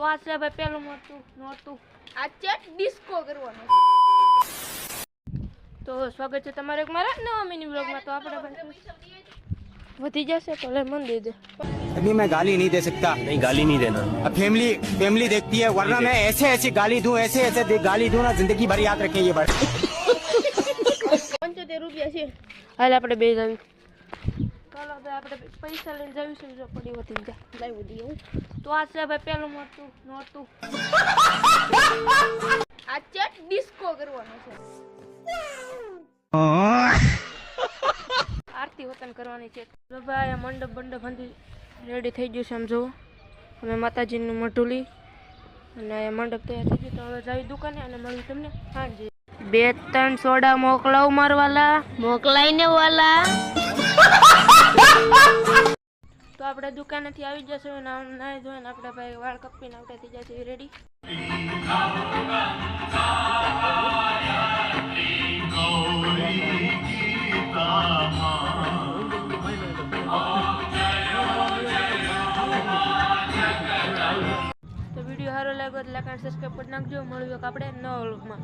તો આ છે ભાઈ પેલું નહોતું નહોતું આ ચેટ ડિસ્કો કરવાનો તો સ્વાગત છે તમારે એક મારા નવા મિની બ્લોગમાં તો આપણે ભાઈ વધી જશે તો લે મન દઈ દે अभी मैं गाली नहीं दे सकता नहीं गाली नहीं देना अब फैमिली फैमिली देखती है वरना मैं ऐसे ऐसी गाली दूं ऐसे ऐसे दे- गाली दूं ना जिंदगी भर याद रखें ये बात પંચોતેર રૂપિયા છે હાલ આપણે બે જાવી ચાલો હવે આપણે પૈસા લઈને જઈશું, જો પડી વધી લાવી દઈએ તો આ છે ભાઈ પેલું મોટું નહોતું આ ચેટ ડિસ્કો કરવાનો છે. આરતી વતન કરવાની છે. ભાઈ, આ મંડપ મંડપ બંધી રેડી થઈ ગયું છે આમ જુઓ અમે માતાજીનું મઢુલી અને મંડપ તૈયાર થઈ ગયું. તો હવે જાવી દુકાને અને મળ્યું તમને. હાજી. બે ત્રણ સોડા મોકલાવ મારવાલા. મોકલાઈને વાલા. તો આપણે દુકાનેથી આવી જશું નાહી ધોઈને આપણે ભાઈ વાળ કપીને આપણે થઈ જશે. રેડી તો વીડિયો સારો લાગ્યો લાઈક અને સબસ્ક્રાઈબ કરી નાખજો. મળ્યો આપણે નવા વ્લોગમાં.